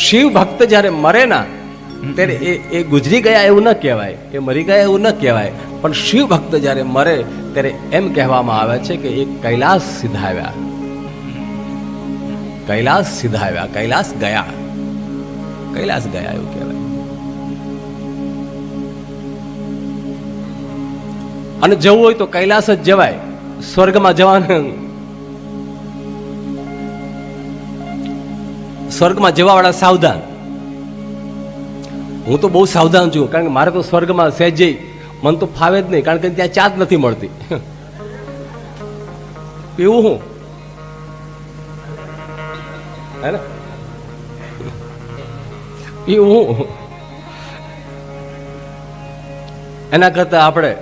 શિવ ભક્ત જ્યારે મરે ના, ત્યારે એ એ ગુજરી ગયા એવું ન કહેવાય, એ મરી ગયા એવું ન કહેવાય. પણ શિવ ભક્ત જ્યારે મરે, ત્યારે એમ કહેવામાં આવે છે કે એ કૈલાસ સિધાવ્યા. કૈલાસ સિધાવ્યા, કૈલાસ ગયા. કૈલાસ ગયા એવું કહેવાય. અને જવું હોય તો કૈલાસ જ જવાય. સ્વર્ગમાં જવાનું. સ્વર્ગમાં જવાવાળા સાવધાન. હું તો બહુ સાવધાન છું, કારણ કે મારે તો સ્વર્ગમાં જઈ મન તો ફાવે જ નહીં, કારણ કે ત્યાં ચા નથી મળતી. પીવું હું? હે ને? પીવું હું? એના કરતા આપણે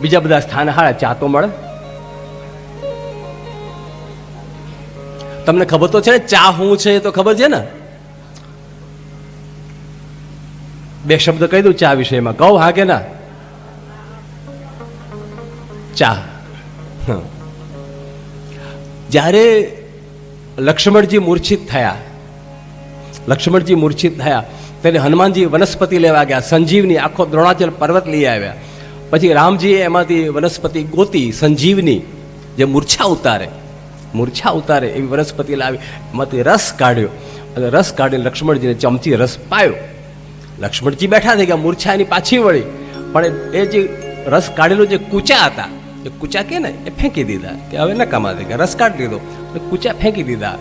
બીજા બધા સ્થાન હારા ચા તો મળે. તમને ખબર તો છે ને, ચા હું છે એ તો ખબર છે ને? બે શબ્દ કહી દઉં ચા વિષયમાં. કહું, હા કે ના? ચા. જ્યારે લક્ષ્મણજી મૂર્છિત થયા, લક્ષ્મણજી મૂર્છિત થયા ત્યારે હનુમાનજી વનસ્પતિ લેવા ગયા, સંજીવની આખો દ્રોણાચલ પર્વત લઈ આવ્યા. પછી રામજીએ એમાંથી વનસ્પતિ ગોતી, સંજીવની જે મૂર્છા ઉતારે મૂર્છા ઉતારે એવી વનસ્પતિ લાવી. એમાંથી રસ કાઢ્યો. અને રસ કાઢીને લક્ષ્મણજીને ચમચી રસ પાયો. લક્ષ્મણજી બેઠા થઈ ગયા, મૂર્છા એની પાછી વળી. પણ એ જે રસ કાઢેલો જે કૂચા હતા, એ કૂચા કે ને એ ફેંકી દીધા. કે હવે ન કમાતે, કે રસ કાઢી દીધો એટલે કૂચા ફેંકી દીધા.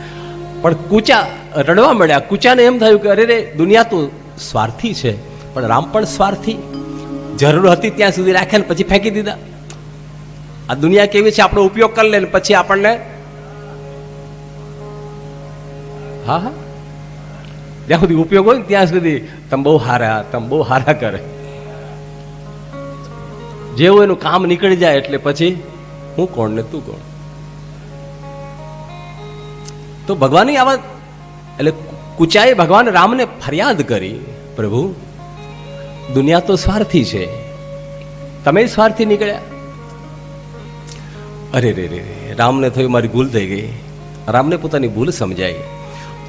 પણ કૂચા રડવા મળ્યા કૂચાને એમ થયું કે અરે રે, દુનિયા તો સ્વાર્થી છે. પણ રામ પણ સ્વાર્થી. જરૂર હતી ત્યાં સુધી રાખ્યા ને પછી ફેંકી દીધા. આ દુનિયા કેવી છે? આપણો ઉપયોગ કરી લે ને પછી આપણને હા હા. જ્યાં સુધી ઉપયોગ હોય ને ત્યાં સુધી તમે બહુ હારા, તમે બહુ હારા કરે. જેવું એનું કામ નીકળી જાય એટલે પછી હું કોણ ને તું કોણ? તો ભગવાનની આવા એટલે કુચાએ ભગવાન રામને ફરિયાદ કરી, પ્રભુ, દુનિયા તો સ્વાર્થી છે. તમે સ્વાર્થી નીકળ્યા? અરે રે રે, રામને થયું મારી ભૂલ થઈ ગઈ. રામને પોતાની ભૂલ સમજાઈ.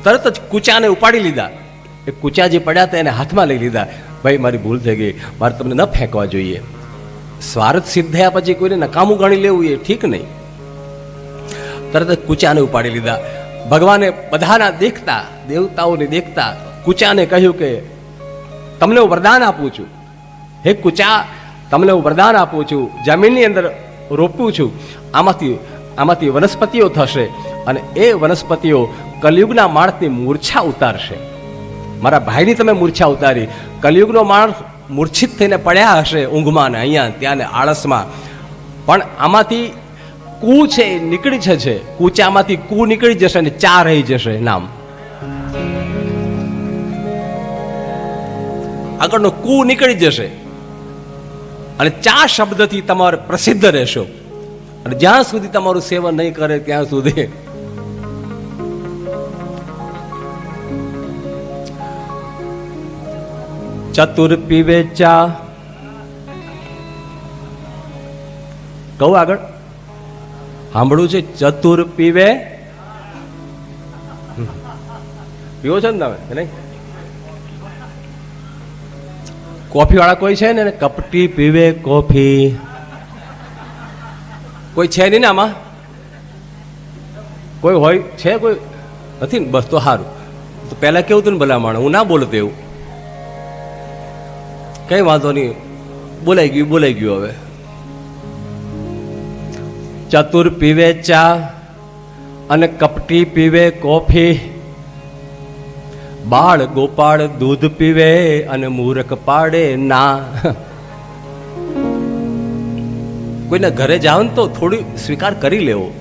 તરત જ કૂચાને ઉપાડી લીધા. એ કૂચા જે પડ્યા હતા એને હાથમાં લઈ લીધા. ભાઈ, મારી ભૂલ થઈ ગઈ. મારે તમને ન ફેંકવા જોઈએ. સ્વાર્થ સિદ્ધ થયા પછી કોઈને નકામું ગણી લેવું એ ઠીક નહીં. તરત જ કૂચાને ઉપાડી લીધા. ભગવાને બધાના દેખતા, દેવતાઓને દેખતા કૂચાને કહ્યું કે, તમને હું વરદાન આપું છું. હે કૂચા, તમને હું વરદાન આપું છું. જમીનની અંદર રોપું છું. આમાંથી આમાંથી વનસ્પતિઓ થશે અને એ વનસ્પતિઓ કલયુગના માણસની મૂર્છા ઉતારશે. મારા ભાઈની તમે મૂર્છા ઉતારી, કલયુગનો માણસ મૂર્છિત થઈને પડ્યા હશે ઊંઘમાં ને અહીંયા ત્યાં ને આળસમાં. પણ આમાંથી કુ છે એ નીકળી જશે. કૂચામાંથી કુ નીકળી જશે અને ચા રહી જશે નામ. આગળનો કુ નીકળી જશે. અને ચા શબ્દથી તમારે પ્રસિદ્ધ રહેશો. અને જ્યાં સુધી તમારું સેવન નહીં કરે, ત્યાં સુધી ચતુર પીવે ચા કહું આગળ. સાંભળું છે ચતુર પીવે પીવો છો ને તમે? નહીં? કોફી વાળા કોઈ છે ને કપટી પીવે કોફી? કોઈ છે નહીં ને આમાં? કોઈ હોય, છે કોઈ? નથી બસ તો સારું. તો પહેલાં કેવું હતું ને ભલા માણસ? હું ના બોલતો એવું. કઈ વાંધો નહીં. બોલાઈ ગયું બોલાઈ ગયું હવે. ચતુર પીવે ચા અને કપટી પીવે કોફી. બાળ ગોપાળ દૂધ પીવે અને મૂરખ પાડે ના. કોઈના ઘરે જાઓ ને તો થોડી સ્વીકાર કરી લેવો.